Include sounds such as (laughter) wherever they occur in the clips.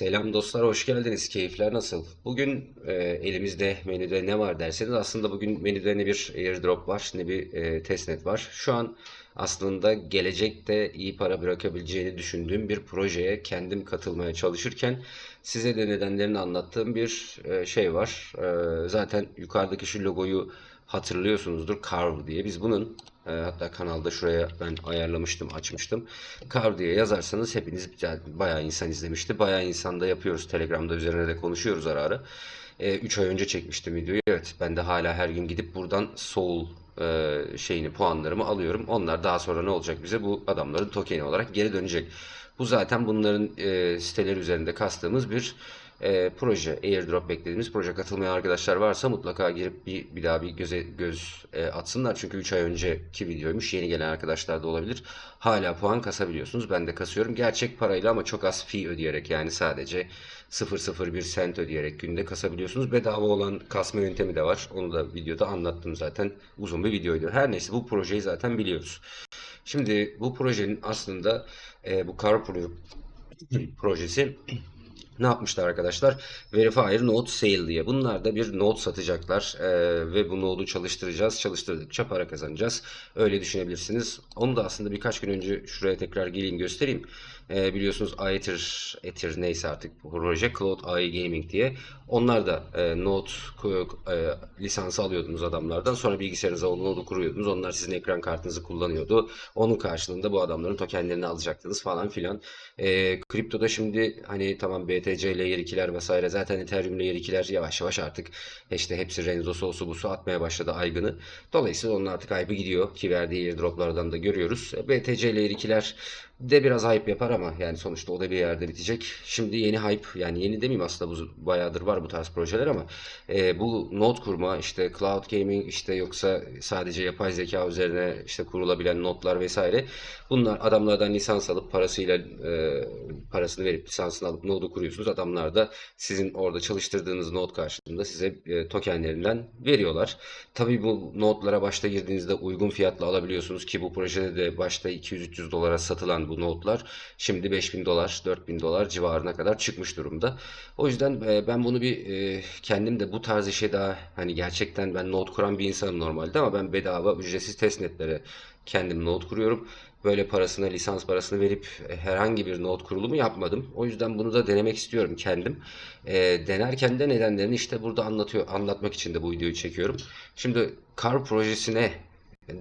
Selam dostlar, hoş geldiniz. Keyifler nasıl? Bugün e, elimizde menüde ne var derseniz aslında bugün menüde ne bir airdrop var ne bir e, testnet var. Şu an aslında gelecekte iyi para bırakabileceğini düşündüğüm bir projeye kendim katılmaya çalışırken size de nedenlerini anlattığım bir e, şey var. E, zaten yukarıdaki şu logoyu hatırlıyorsunuzdur Carve diye. Biz bunun e, hatta kanalda şuraya ben ayarlamıştım, açmıştım. Carve diye yazarsanız hepiniz bayağı insan izlemişti. Bayağı insan da yapıyoruz. Telegram'da üzerine de konuşuyoruz ara ara. 3 ay önce çekmiştim videoyu. Evet ben de hala her gün gidip buradan Soul e, şeyini puanlarımı alıyorum. Onlar daha sonra ne olacak bize? Bu adamların tokeni olarak geri dönecek. Bu zaten bunların e, siteleri üzerinde kastığımız bir e, proje, airdrop beklediğimiz proje katılmayan arkadaşlar varsa mutlaka girip bir, bir daha bir göze göz e, atsınlar. Çünkü 3 ay önceki videoymuş. Yeni gelen arkadaşlar da olabilir. Hala puan kasabiliyorsunuz. Ben de kasıyorum. Gerçek parayla ama çok az fee ödeyerek yani sadece 0.01 sent ödeyerek günde kasabiliyorsunuz. Bedava olan kasma yöntemi de var. Onu da videoda anlattım zaten. Uzun bir videoydu. Her neyse bu projeyi zaten biliyoruz. Şimdi bu projenin aslında e, bu Carrefour (clears throat) projesi ne yapmışlar arkadaşlar? Verifier Node Sale diye. Bunlar da bir node satacaklar ee, ve bu node'u çalıştıracağız. Çalıştırdıkça para kazanacağız. Öyle düşünebilirsiniz. Onu da aslında birkaç gün önce şuraya tekrar geleyim göstereyim. Ee, biliyorsunuz Aether, Ether neyse artık bu proje Cloud AI Gaming diye. Onlar da e, Node e, lisansı alıyordunuz adamlardan. Sonra bilgisayarınıza o Node'u kuruyordunuz. Onlar sizin ekran kartınızı kullanıyordu. Onun karşılığında bu adamların tokenlerini alacaktınız falan filan. E, kriptoda şimdi hani tamam BTC Layer 2'ler vesaire zaten Ethereum Layer 2'ler yavaş yavaş artık işte hepsi Renzo'su olsu busu atmaya başladı aygını. Dolayısıyla onun artık hype'ı gidiyor ki verdiği airdroplardan da görüyoruz. E, BTC Layer 2'ler de biraz hype yapar ama yani sonuçta o da bir yerde bitecek. Şimdi yeni hype yani yeni demeyeyim aslında bu bayağıdır var bu tarz projeler ama e, bu node kurma işte cloud gaming işte yoksa sadece yapay zeka üzerine işte kurulabilen notlar vesaire bunlar adamlardan lisans alıp parasıyla e, parasını verip lisansını alıp node'u kuruyorsunuz. Adamlar da sizin orada çalıştırdığınız node karşılığında size e, tokenlerinden veriyorlar. Tabii bu node'lara başta girdiğinizde uygun fiyatla alabiliyorsunuz ki bu projede de başta 200-300 dolara satılan bu notlar şimdi 5000 dolar 4000 dolar civarına kadar çıkmış durumda. O yüzden e, ben bunu bir e, kendim de bu tarz işe daha hani gerçekten ben not kuran bir insanım normalde ama ben bedava ücretsiz testnetlere kendim not kuruyorum. Böyle parasına lisans parasını verip e, herhangi bir not kurulumu yapmadım. O yüzden bunu da denemek istiyorum kendim. E, denerken de nedenlerini işte burada anlatıyor anlatmak için de bu videoyu çekiyorum. Şimdi kar projesine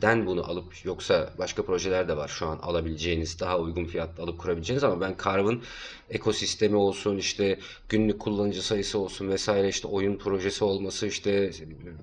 den bunu alıp yoksa başka projeler de var şu an alabileceğiniz daha uygun fiyatla alıp kurabileceğiniz ama ben Carve'ın ekosistemi olsun işte günlük kullanıcı sayısı olsun vesaire işte oyun projesi olması işte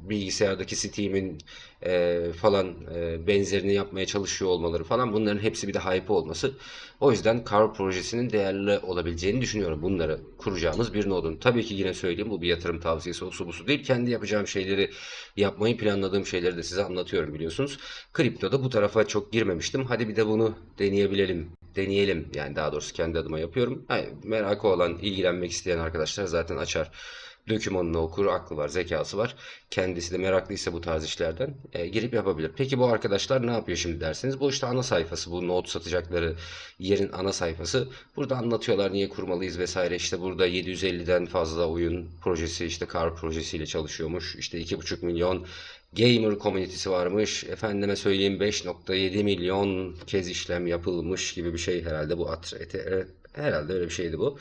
bilgisayardaki Steam'in e, falan e, benzerini yapmaya çalışıyor olmaları falan bunların hepsi bir de hype olması. O yüzden Carve projesinin değerli olabileceğini düşünüyorum bunları kuracağımız bir nodun. Tabii ki yine söyleyeyim bu bir yatırım tavsiyesi olsu busu değil. Kendi yapacağım şeyleri yapmayı planladığım şeyleri de size anlatıyorum biliyorsunuz. Kriptoda bu tarafa çok girmemiştim. Hadi bir de bunu deneyebilelim deneyelim. Yani daha doğrusu kendi adıma yapıyorum. Yani merakı olan, ilgilenmek isteyen arkadaşlar zaten açar. Dokümanını okur, aklı var, zekası var. Kendisi de meraklıysa bu tarz işlerden e, girip yapabilir. Peki bu arkadaşlar ne yapıyor şimdi derseniz? Bu işte ana sayfası, bu not satacakları yerin ana sayfası. Burada anlatıyorlar niye kurmalıyız vesaire. İşte burada 750'den fazla oyun projesi, işte kar projesiyle çalışıyormuş. İşte 2,5 milyon gamer komünitesi varmış. Efendime söyleyeyim 5.7 milyon kez işlem yapılmış gibi bir şey herhalde bu at herhalde öyle bir şeydi bu.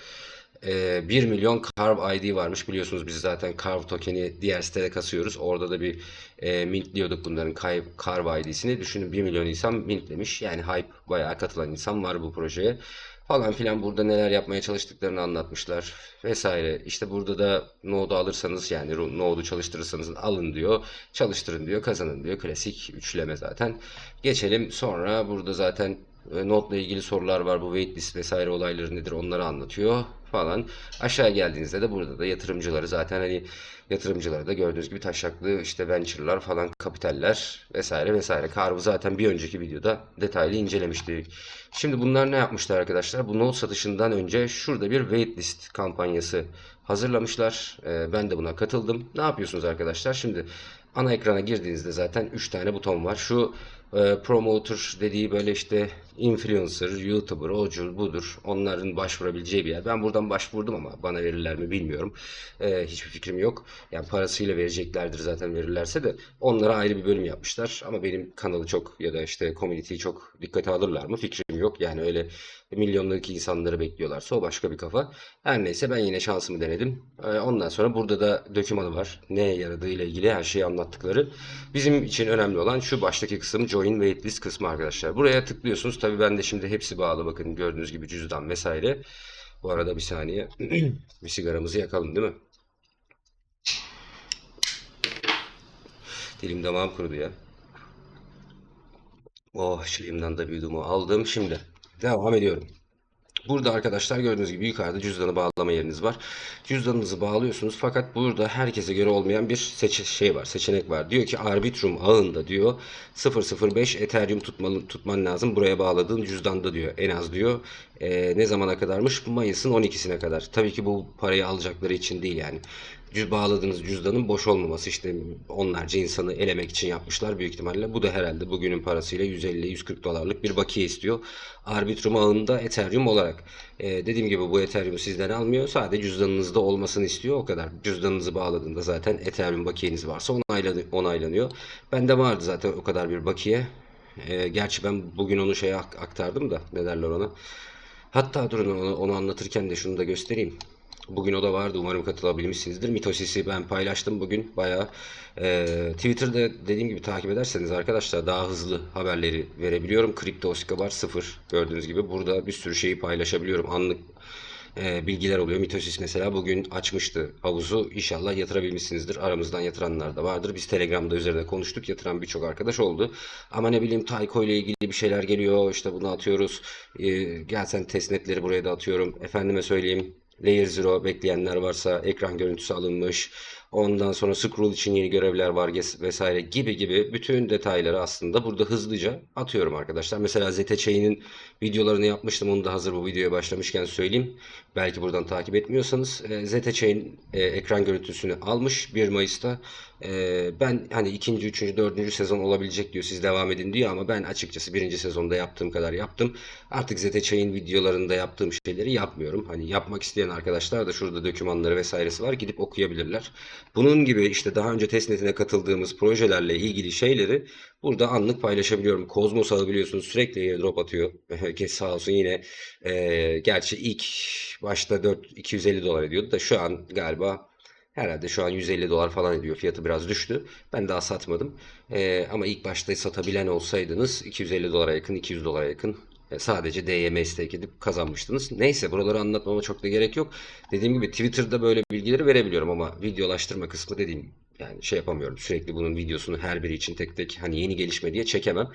1 ee, milyon Carve ID varmış. Biliyorsunuz biz zaten Carve tokeni diğer sitede kasıyoruz. Orada da bir e, mintliyorduk bunların Carve ID'sini. Düşünün 1 milyon insan mintlemiş. Yani hype bayağı katılan insan var bu projeye falan filan burada neler yapmaya çalıştıklarını anlatmışlar vesaire. İşte burada da Node'u alırsanız yani Node'u çalıştırırsanız alın diyor, çalıştırın diyor, kazanın diyor. Klasik üçleme zaten. Geçelim sonra burada zaten e, ile ilgili sorular var. Bu waitlist vesaire olayları nedir onları anlatıyor falan. Aşağı geldiğinizde de burada da yatırımcıları zaten hani yatırımcıları da gördüğünüz gibi taşaklı işte venture'lar falan kapitaller vesaire vesaire. Carve'ı zaten bir önceki videoda detaylı incelemiştik. Şimdi bunlar ne yapmışlar arkadaşlar? Bu note satışından önce şurada bir waitlist kampanyası hazırlamışlar. Ee, ben de buna katıldım. Ne yapıyorsunuz arkadaşlar? Şimdi ana ekrana girdiğinizde zaten 3 tane buton var. Şu e, promoter dediği böyle işte influencer, youtuber, odur budur onların başvurabileceği bir yer. Ben buradan başvurdum ama bana verirler mi bilmiyorum. E, hiçbir fikrim yok. Yani parasıyla vereceklerdir zaten verirlerse de onlara ayrı bir bölüm yapmışlar. Ama benim kanalı çok ya da işte community'yi çok dikkate alırlar mı fikrim yok. Yani öyle milyonluk insanları bekliyorlarsa o başka bir kafa. Her neyse ben yine şansımı denedim. E, ondan sonra burada da dokümanı var. Neye yaradığı ile ilgili her şeyi anlattıkları. Bizim için önemli olan şu baştaki kısım join waitlist kısmı arkadaşlar. Buraya tıklıyorsunuz. Tabii ben de şimdi hepsi bağlı. Bakın gördüğünüz gibi cüzdan vesaire. Bu arada bir saniye (clears throat) bir sigaramızı yakalım değil mi? Dilim damağım kurudu ya. Oh çayımdan da bir yudumu aldım. Şimdi devam ediyorum. Burada arkadaşlar gördüğünüz gibi yukarıda cüzdanı bağlama yeriniz var. Cüzdanınızı bağlıyorsunuz fakat burada herkese göre olmayan bir seçe şey var, seçenek var. Diyor ki Arbitrum ağında diyor 005 Ethereum tutmalı, tutman lazım buraya bağladığın cüzdanda diyor en az diyor. Ee, ne zamana kadarmış? Mayıs'ın 12'sine kadar. Tabii ki bu parayı alacakları için değil yani cüz bağladığınız cüzdanın boş olmaması işte onlarca insanı elemek için yapmışlar büyük ihtimalle. Bu da herhalde bugünün parasıyla 150-140 dolarlık bir bakiye istiyor. Arbitrum ağında Ethereum olarak. Ee, dediğim gibi bu Ethereum sizden almıyor. Sadece cüzdanınızda olmasını istiyor. O kadar. Cüzdanınızı bağladığında zaten Ethereum bakiyeniz varsa onaylanıyor. Bende vardı zaten o kadar bir bakiye. Ee, gerçi ben bugün onu şeye aktardım da ne derler ona. Hatta durun onu, onu anlatırken de şunu da göstereyim. Bugün o da vardı. Umarım katılabilmişsinizdir. Mitosis'i ben paylaştım bugün. Bayağı e, Twitter'da dediğim gibi takip ederseniz arkadaşlar daha hızlı haberleri verebiliyorum. Kripto Oskabar 0 gördüğünüz gibi. Burada bir sürü şeyi paylaşabiliyorum. Anlık e, bilgiler oluyor. Mitosis mesela bugün açmıştı havuzu. İnşallah yatırabilmişsinizdir. Aramızdan yatıranlar da vardır. Biz Telegram'da üzerinde konuştuk. Yatıran birçok arkadaş oldu. Ama ne bileyim Tayko ile ilgili bir şeyler geliyor. İşte bunu atıyoruz. E, gel sen testnetleri buraya da atıyorum. Efendime söyleyeyim Layer Zero bekleyenler varsa ekran görüntüsü alınmış. Ondan sonra scroll için yeni görevler var vesaire gibi gibi bütün detayları aslında burada hızlıca atıyorum arkadaşlar. Mesela ZTC'nin videolarını yapmıştım. Onu da hazır bu videoya başlamışken söyleyeyim. Belki buradan takip etmiyorsanız. E, ZTC'nin e, ekran görüntüsünü almış 1 Mayıs'ta. E, ben hani ikinci, üçüncü, dördüncü sezon olabilecek diyor. Siz devam edin diyor ama ben açıkçası birinci sezonda yaptığım kadar yaptım. Artık ZTC'nin videolarında yaptığım şeyleri yapmıyorum. Hani yapmak isteyen arkadaşlar da şurada dokümanları vesairesi var. Gidip okuyabilirler. Bunun gibi işte daha önce testnetine katıldığımız projelerle ilgili şeyleri burada anlık paylaşabiliyorum. Kozmos ağı biliyorsunuz sürekli airdrop atıyor. (laughs) Sağ olsun yine e, gerçi ilk başta 4 250 dolar ediyordu da şu an galiba Herhalde şu an 150 dolar falan ediyor. Fiyatı biraz düştü. Ben daha satmadım. Ee, ama ilk başta satabilen olsaydınız 250 dolara yakın, 200 dolara yakın e, sadece DYM stake edip kazanmıştınız. Neyse buraları anlatmama çok da gerek yok. Dediğim gibi Twitter'da böyle bilgileri verebiliyorum ama videolaştırma kısmı dediğim yani şey yapamıyorum. Sürekli bunun videosunu her biri için tek tek hani yeni gelişme diye çekemem.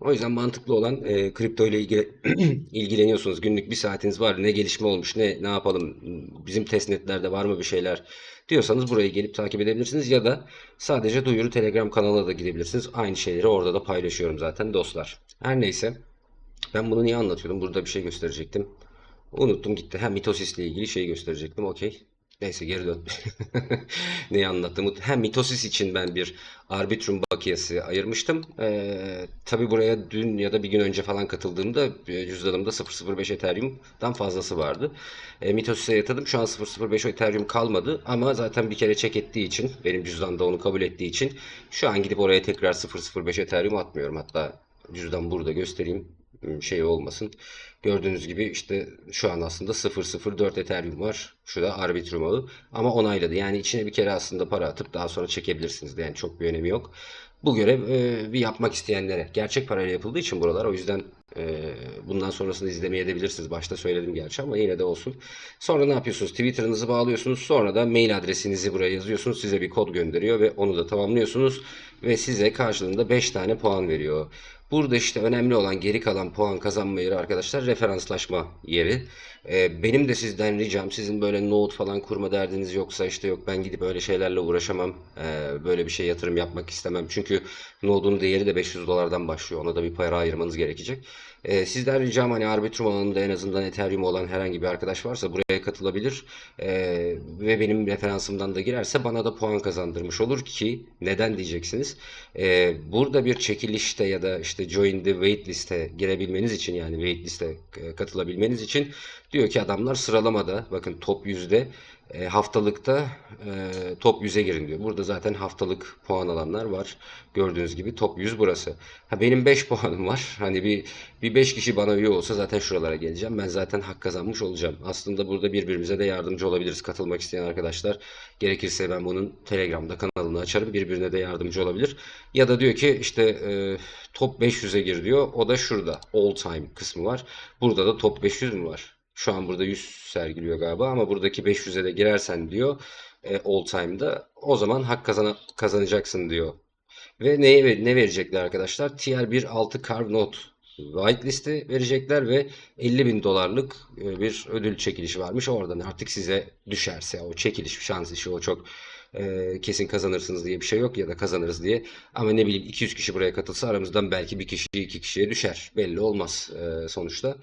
O yüzden mantıklı olan e, kripto ile ilgili (clears throat) ilgileniyorsunuz. Günlük bir saatiniz var. Ne gelişme olmuş, ne ne yapalım, bizim testnetlerde var mı bir şeyler diyorsanız buraya gelip takip edebilirsiniz. Ya da sadece duyuru Telegram kanalına da gidebilirsiniz. Aynı şeyleri orada da paylaşıyorum zaten dostlar. Her neyse. Ben bunu niye anlatıyordum? Burada bir şey gösterecektim. Unuttum gitti. Hem mitosis ile ilgili şey gösterecektim. Okey. Neyse geri dön. (laughs) Neyi anlattım? Hem mitosis için ben bir arbitrum bakiyesi ayırmıştım. Ee, Tabi buraya dün ya da bir gün önce falan katıldığımda e, cüzdanımda 0.05 Ethereum'dan fazlası vardı. E, mitosis'e yatırdım. Şu an 0.05 Ethereum kalmadı. Ama zaten bir kere çek ettiği için, benim cüzdanda onu kabul ettiği için şu an gidip oraya tekrar 0.05 Ethereum atmıyorum. Hatta cüzdan burada göstereyim şey olmasın. Gördüğünüz gibi işte şu an aslında 0.04 Ethereum var. Şu da Arbitrum ağı. Ama onayladı. Yani içine bir kere aslında para atıp daha sonra çekebilirsiniz. De. Yani çok bir önemi yok. Bu görev e, bir yapmak isteyenlere. Gerçek parayla yapıldığı için buralar. O yüzden bundan sonrasını izlemeye edebilirsiniz. Başta söyledim gerçi ama yine de olsun. Sonra ne yapıyorsunuz? Twitter'ınızı bağlıyorsunuz. Sonra da mail adresinizi buraya yazıyorsunuz. Size bir kod gönderiyor ve onu da tamamlıyorsunuz. Ve size karşılığında 5 tane puan veriyor. Burada işte önemli olan geri kalan puan kazanma yeri arkadaşlar referanslaşma yeri. Ee, benim de sizden ricam sizin böyle note falan kurma derdiniz yoksa işte yok ben gidip öyle şeylerle uğraşamam. Ee, böyle bir şey yatırım yapmak istemem. Çünkü node'un değeri de 500 dolardan başlıyor. Ona da bir para ayırmanız gerekecek. E, sizden ricam hani Arbitrum alanında en azından Ethereum olan herhangi bir arkadaş varsa buraya katılabilir. E, ve benim referansımdan da girerse bana da puan kazandırmış olur ki neden diyeceksiniz. E, burada bir çekilişte ya da işte join the waitlist'e girebilmeniz için yani waitlist'e e, katılabilmeniz için diyor ki adamlar sıralamada bakın top yüzde e, haftalıkta e, top 100'e girin diyor. Burada zaten haftalık puan alanlar var. Gördüğünüz gibi top 100 burası. Ha benim 5 (laughs) puanım var. Hani bir bir 5 kişi bana üye olsa zaten şuralara geleceğim. Ben zaten hak kazanmış olacağım. Aslında burada birbirimize de yardımcı olabiliriz. Katılmak isteyen arkadaşlar gerekirse ben bunun Telegram'da kanalını açarım. Birbirine de yardımcı olabilir. Ya da diyor ki işte e, top 500'e gir diyor. O da şurada all time kısmı var. Burada da top 500 mü var? Şu an burada 100 sergiliyor galiba ama buradaki 500'e de girersen diyor e, all time'da o zaman hak kazana, kazanacaksın diyor. Ve neye ne verecekler arkadaşlar? Tier 1 6 Carve Note whitelist'i verecekler ve 50 bin dolarlık e, bir ödül çekilişi varmış. Oradan artık size düşerse o çekiliş şans işi o çok e, kesin kazanırsınız diye bir şey yok ya da kazanırız diye. Ama ne bileyim 200 kişi buraya katılsa aramızdan belki bir kişi iki kişiye düşer. Belli olmaz e, sonuçta.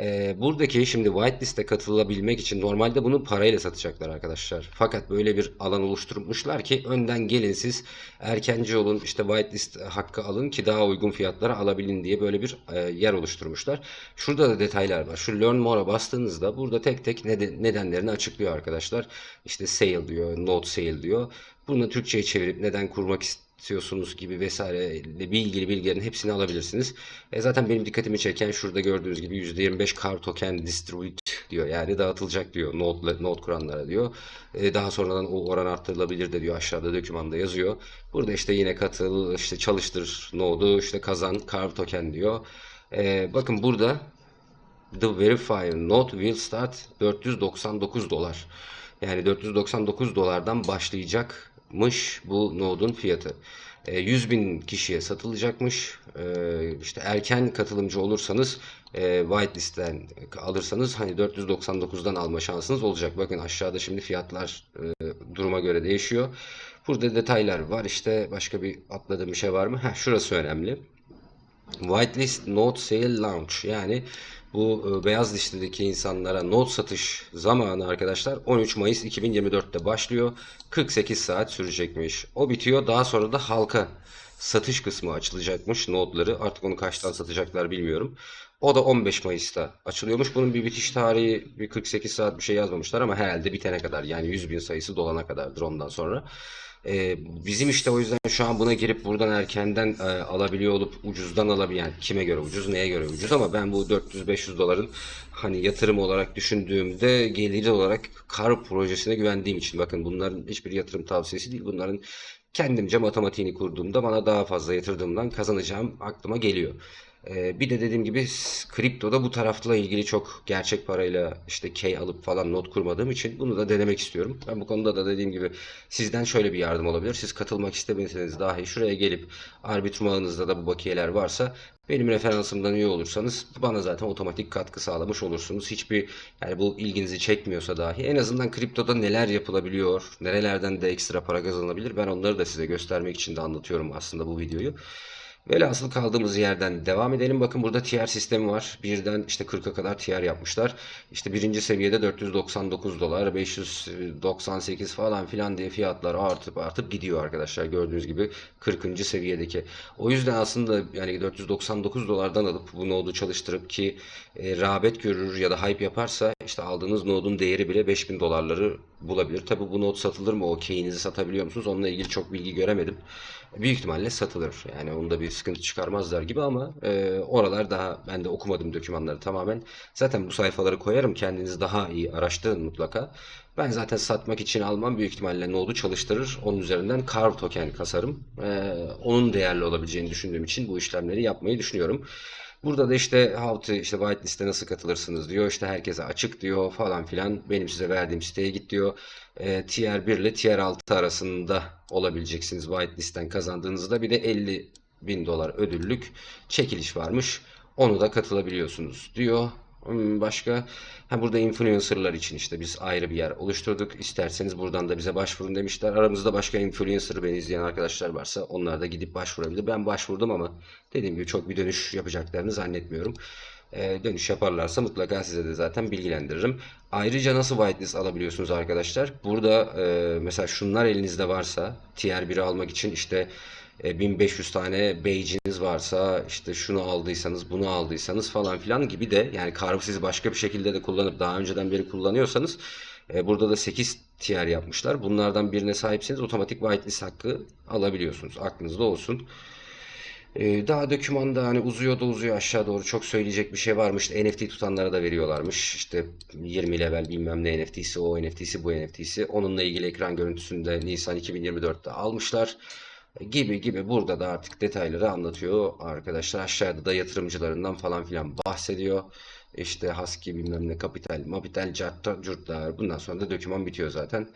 Ee, buradaki şimdi whitelist'e katılabilmek için normalde bunu parayla satacaklar arkadaşlar. Fakat böyle bir alan oluşturmuşlar ki önden gelin siz erkenci olun işte whitelist hakkı alın ki daha uygun fiyatlara alabilin diye böyle bir e, yer oluşturmuşlar. Şurada da detaylar var. Şu learn more'a bastığınızda burada tek tek neden, nedenlerini açıklıyor arkadaşlar. İşte sale diyor, not sale diyor. Bunu Türkçe'ye çevirip neden kurmak istiyorsunuz istiyorsunuz gibi vesaire ilgili bilgilerin hepsini alabilirsiniz. E zaten benim dikkatimi çeken şurada gördüğünüz gibi %25 car token distribute diyor. Yani dağıtılacak diyor node, node kuranlara diyor. E daha sonradan o oran arttırılabilir de diyor aşağıda dokümanda yazıyor. Burada işte yine katıl, işte çalıştır node'u, işte kazan car token diyor. E, bakın burada The Verifier Node will start 499 dolar. Yani 499 dolardan başlayacak mış bu node'un fiyatı. 100 e, bin kişiye satılacakmış. E, işte erken katılımcı olursanız e, whitelist'ten alırsanız hani 499'dan alma şansınız olacak. Bakın aşağıda şimdi fiyatlar duruma göre değişiyor. Burada detaylar var. İşte başka bir atladığım bir şey var mı? Heh, şurası önemli. Whitelist Node Sale Launch yani bu e, beyaz listedeki insanlara not satış zamanı arkadaşlar 13 Mayıs 2024'te başlıyor. 48 saat sürecekmiş. O bitiyor. Daha sonra da halka satış kısmı açılacakmış notları. Artık onu kaçtan satacaklar bilmiyorum. O da 15 Mayıs'ta açılıyormuş. Bunun bir bitiş tarihi bir 48 saat bir şey yazmamışlar ama herhalde bitene kadar yani 100 bin sayısı dolana kadardır ondan sonra. Ee, bizim işte o yüzden şu an buna girip buradan erkenden e, alabiliyor olup ucuzdan alabilen yani kime göre ucuz neye göre ucuz ama ben bu 400-500 doların hani yatırım olarak düşündüğümde gelir olarak kar projesine güvendiğim için bakın bunların hiçbir yatırım tavsiyesi değil bunların kendimce matematiğini kurduğumda bana daha fazla yatırdığımdan kazanacağım aklıma geliyor. Ee, bir de dediğim gibi kriptoda bu tarafla ilgili çok gerçek parayla işte key alıp falan not kurmadığım için bunu da denemek istiyorum. Ben bu konuda da dediğim gibi sizden şöyle bir yardım olabilir. Siz katılmak istemeseniz dahi şuraya gelip arbitrum ağınızda da bu bakiyeler varsa benim referansımdan üye olursanız bana zaten otomatik katkı sağlamış olursunuz. Hiçbir yani bu ilginizi çekmiyorsa dahi en azından kriptoda neler yapılabiliyor, nerelerden de ekstra para kazanılabilir ben onları da size göstermek için de anlatıyorum aslında bu videoyu. Velhasıl kaldığımız yerden devam edelim. Bakın burada tier sistemi var. Birden işte 40'a kadar tier yapmışlar. İşte birinci seviyede 499 dolar, 598 falan filan diye fiyatlar artıp artıp gidiyor arkadaşlar. Gördüğünüz gibi 40. seviyedeki. O yüzden aslında yani 499 dolardan alıp bu node'u çalıştırıp ki e, rağbet görür ya da hype yaparsa işte aldığınız node'un değeri bile 5000 dolarları bulabilir. Tabi bu node satılır mı? O key'inizi satabiliyor musunuz? Onunla ilgili çok bilgi göremedim. Büyük ihtimalle satılır. Yani onda bir sıkıntı çıkarmazlar gibi ama e, oralar daha ben de okumadım dokümanları tamamen. Zaten bu sayfaları koyarım. Kendiniz daha iyi araştırın mutlaka. Ben zaten satmak için almam büyük ihtimalle node'u çalıştırır. Onun üzerinden carve token kasarım. E, onun değerli olabileceğini düşündüğüm için bu işlemleri yapmayı düşünüyorum. Burada da işte how to işte whitelist'e nasıl katılırsınız diyor. İşte herkese açık diyor falan filan. Benim size verdiğim siteye git diyor. E, tier 1 ile tier 6 arasında olabileceksiniz whitelist'ten kazandığınızda. Bir de 50 bin dolar ödüllük çekiliş varmış. Onu da katılabiliyorsunuz diyor. Başka ha burada influencerlar için işte biz ayrı bir yer oluşturduk. İsterseniz buradan da bize başvurun demişler. Aramızda başka influencer beni izleyen arkadaşlar varsa onlar da gidip başvurabilir. Ben başvurdum ama dediğim gibi çok bir dönüş yapacaklarını zannetmiyorum. Ee, dönüş yaparlarsa mutlaka size de zaten bilgilendiririm. Ayrıca nasıl whitelist alabiliyorsunuz arkadaşlar? Burada e, mesela şunlar elinizde varsa tier 1'i almak için işte 1500 tane badge'iniz varsa işte şunu aldıysanız bunu aldıysanız falan filan gibi de yani Carve'ı siz başka bir şekilde de kullanıp daha önceden beri kullanıyorsanız e, burada da 8 tier yapmışlar. Bunlardan birine sahipseniz otomatik whitelist hakkı alabiliyorsunuz. Aklınızda olsun. Ee, daha dokümanda hani uzuyor da uzuyor aşağı doğru çok söyleyecek bir şey varmış. NFT tutanlara da veriyorlarmış. İşte 20 level bilmem ne NFT'si, o NFT'si, bu NFT'si. Onunla ilgili ekran görüntüsünü de Nisan 2024'te almışlar. Gibi gibi burada da artık detayları anlatıyor arkadaşlar. Aşağıda da yatırımcılarından falan filan bahsediyor. İşte Husky bilmem ne kapital, mapital, cartta, curtlar. Bundan sonra da doküman bitiyor zaten.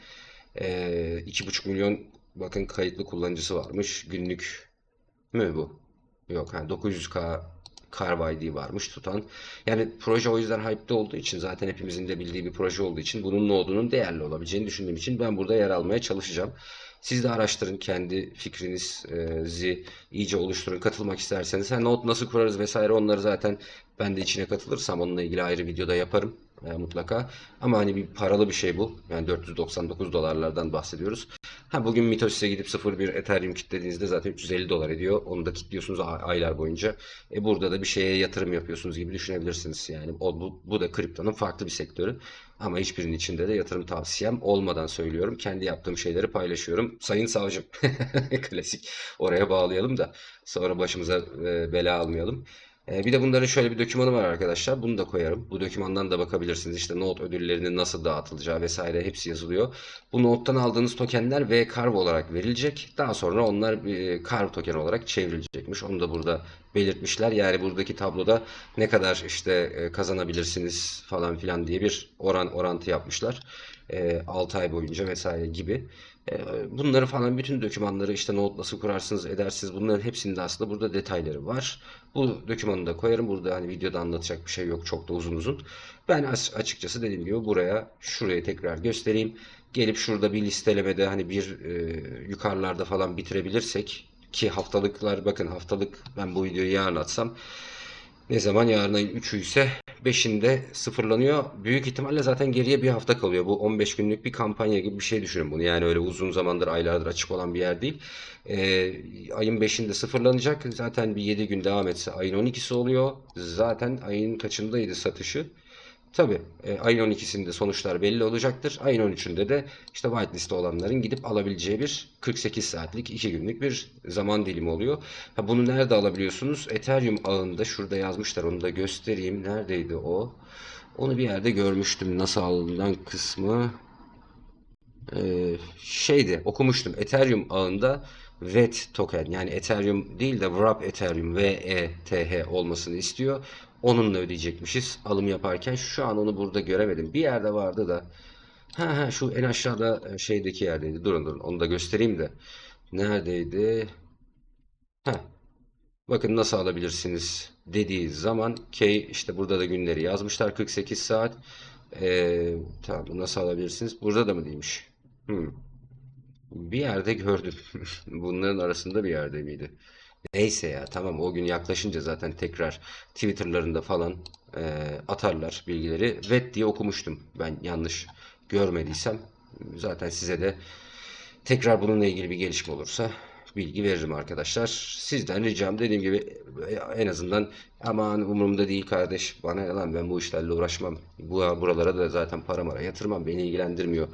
Ee, 2,5 milyon bakın kayıtlı kullanıcısı varmış. Günlük mü bu? Yok yani 900K Carve varmış tutan. Yani proje o yüzden hype'de olduğu için zaten hepimizin de bildiği bir proje olduğu için bunun nodunun değerli olabileceğini düşündüğüm için ben burada yer almaya çalışacağım. Siz de araştırın kendi fikrinizi iyice oluşturun. Katılmak isterseniz. Ha, node nasıl kurarız vesaire onları zaten ben de içine katılırsam onunla ilgili ayrı videoda yaparım e, mutlaka. Ama hani bir paralı bir şey bu. Yani 499 dolarlardan bahsediyoruz. Ha bugün Mitosis'e gidip 0.1 Ethereum kilitlediğinizde zaten 350 dolar ediyor. Onu da kilitliyorsunuz a- aylar boyunca. E burada da bir şeye yatırım yapıyorsunuz gibi düşünebilirsiniz. Yani o, bu, bu da kriptonun farklı bir sektörü. Ama hiçbirinin içinde de yatırım tavsiyem olmadan söylüyorum. Kendi yaptığım şeyleri paylaşıyorum. Sayın savcım. (laughs) Klasik. Oraya bağlayalım da sonra başımıza e, bela almayalım. E, bir de bunların şöyle bir dokümanı var arkadaşlar. Bunu da koyarım. Bu dokümandan da bakabilirsiniz. İşte not ödüllerinin nasıl dağıtılacağı vesaire hepsi yazılıyor. Bu nottan aldığınız tokenler V Carve olarak verilecek. Daha sonra onlar e, Carve token olarak çevrilecekmiş. Onu da burada belirtmişler. Yani buradaki tabloda ne kadar işte e, kazanabilirsiniz falan filan diye bir oran orantı yapmışlar. E, 6 ay boyunca vesaire gibi. E, Bunları falan bütün dokümanları işte not nasıl kurarsınız edersiniz bunların hepsinde aslında burada detayları var. Bu dokümanı da koyarım. Burada hani videoda anlatacak bir şey yok çok da uzun uzun. Ben as- açıkçası dediğim gibi buraya şuraya tekrar göstereyim. Gelip şurada bir listelemede hani bir e, yukarılarda falan bitirebilirsek ki haftalıklar bakın haftalık ben bu videoyu yarın atsam ne zaman yarın ayın 3'ü ise 5'inde sıfırlanıyor. Büyük ihtimalle zaten geriye bir hafta kalıyor. Bu 15 günlük bir kampanya gibi bir şey düşünün bunu. Yani öyle uzun zamandır, aylardır açık olan bir yer değil. Ee, ayın 5'inde sıfırlanacak. Zaten bir 7 gün devam etse ayın 12'si oluyor. Zaten ayın kaçındaydı satışı? Tabii e, ayın 12'sinde sonuçlar belli olacaktır. Ayın 13'ünde de işte whitelist olanların gidip alabileceği bir 48 saatlik 2 günlük bir zaman dilimi oluyor. Ha, bunu nerede alabiliyorsunuz? Ethereum ağında şurada yazmışlar onu da göstereyim. Neredeydi o? Onu bir yerde görmüştüm. Nasıl alınan kısmı. Ee, şeydi okumuştum. Ethereum ağında VET token yani Ethereum değil de Wrap Ethereum VETH olmasını istiyor. Onunla ödeyecekmişiz alım yaparken. Şu an onu burada göremedim. Bir yerde vardı da. Ha ha şu en aşağıda e, şeydeki yerdeydi. Durun durun onu da göstereyim de. Neredeydi? Ha bakın nasıl alabilirsiniz dediği zaman K işte burada da günleri yazmışlar 48 saat. Ee, tamam nasıl alabilirsiniz? Burada da mı değilmiş? Hmm. Bir yerde gördüm. (laughs) Bunların arasında bir yerde miydi? Neyse ya tamam o gün yaklaşınca zaten tekrar Twitter'larında falan e, atarlar bilgileri. VET diye okumuştum ben yanlış görmediysem. Zaten size de tekrar bununla ilgili bir gelişme olursa bilgi veririm arkadaşlar. Sizden ricam dediğim gibi en azından aman umurumda değil kardeş bana lan ben bu işlerle uğraşmam. Bu buralara da zaten para mara yatırmam beni ilgilendirmiyor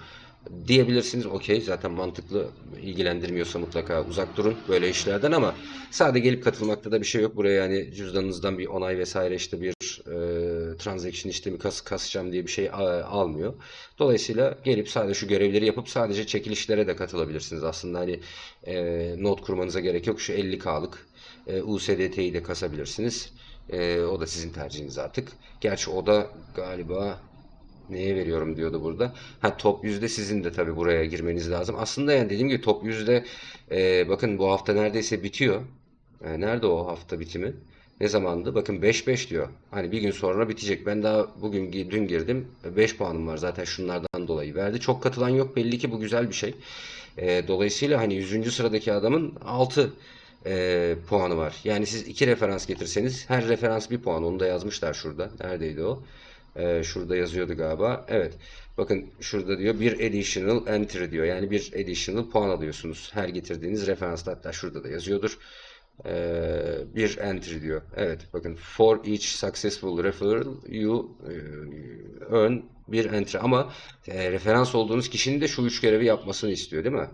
diyebilirsiniz. Okey zaten mantıklı ilgilendirmiyorsa mutlaka uzak durun böyle işlerden ama sadece gelip katılmakta da bir şey yok. Buraya yani cüzdanınızdan bir onay vesaire işte bir e, transaction işlemi kas, kasacağım diye bir şey almıyor. Dolayısıyla gelip sadece şu görevleri yapıp sadece çekilişlere de katılabilirsiniz. Aslında hani e, not kurmanıza gerek yok. Şu 50K'lık e, USDT'yi de kasabilirsiniz. E, o da sizin tercihiniz artık. Gerçi o da galiba Neye veriyorum diyordu burada. Ha top yüzde sizin de tabii buraya girmeniz lazım. Aslında yani dediğim gibi top yüzde e, bakın bu hafta neredeyse bitiyor. E, nerede o hafta bitimi? Ne zamandı? Bakın 5-5 diyor. Hani bir gün sonra bitecek. Ben daha bugün dün girdim. 5 puanım var zaten şunlardan dolayı verdi. Çok katılan yok. Belli ki bu güzel bir şey. E, dolayısıyla hani 100. sıradaki adamın 6 e, puanı var. Yani siz iki referans getirseniz her referans bir puan. Onu da yazmışlar şurada. Neredeydi o? E, şurada yazıyordu galiba. Evet. Bakın şurada diyor bir additional entry diyor. Yani bir additional puan alıyorsunuz. Her getirdiğiniz referansta hatta şurada da yazıyordur. Ee, bir entry diyor. Evet bakın for each successful referral you e, earn bir entry ama e, referans olduğunuz kişinin de şu üç görevi yapmasını istiyor değil mi?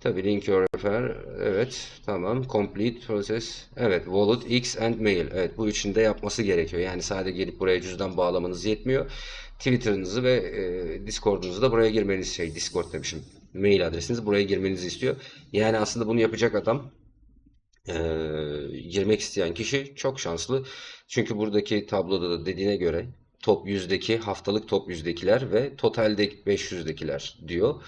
Tabii link refer. Evet. Tamam. Complete process. Evet. Wallet, X and mail. Evet. Bu üçünü yapması gerekiyor. Yani sadece gelip buraya cüzdan bağlamanız yetmiyor. Twitter'ınızı ve e, Discord'unuzu da buraya girmeniz şey Discord demişim. Mail adresinizi buraya girmenizi istiyor. Yani aslında bunu yapacak adam e, girmek isteyen kişi çok şanslı. Çünkü buradaki tabloda da dediğine göre top 100'deki haftalık top 100'dekiler ve totalde 500'dekiler diyor.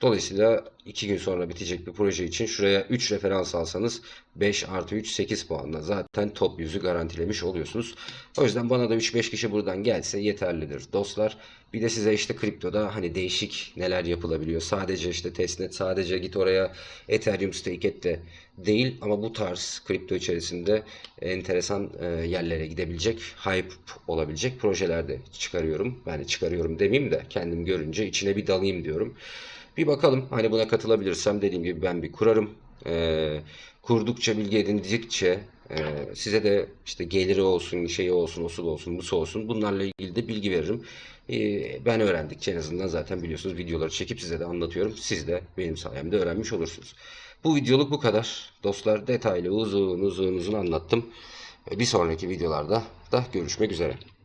Dolayısıyla 2 gün sonra bitecek bir proje için şuraya 3 referans alsanız 5 artı 3 8 puanla zaten top 100'ü garantilemiş oluyorsunuz. O yüzden bana da 3-5 kişi buradan gelse yeterlidir dostlar. Bir de size işte kriptoda hani değişik neler yapılabiliyor. Sadece işte testnet, sadece git oraya Ethereum stake et de değil ama bu tarz kripto içerisinde enteresan e, yerlere gidebilecek, hype olabilecek projelerde çıkarıyorum. Yani çıkarıyorum demeyeyim de kendim görünce içine bir dalayım diyorum. Bir bakalım hani buna katılabilirsem dediğim gibi ben bir kurarım. Ee, kurdukça bilgi edindikçe e, size de işte geliri olsun, şeyi olsun, osul olsun, busu olsun bunlarla ilgili de bilgi veririm. Ee, ben öğrendikçe en azından zaten biliyorsunuz videoları çekip size de anlatıyorum. Siz de benim sayemde öğrenmiş olursunuz. Bu videoluk bu kadar. Dostlar detaylı uzun uzun uzun anlattım. Bir sonraki videolarda da görüşmek üzere.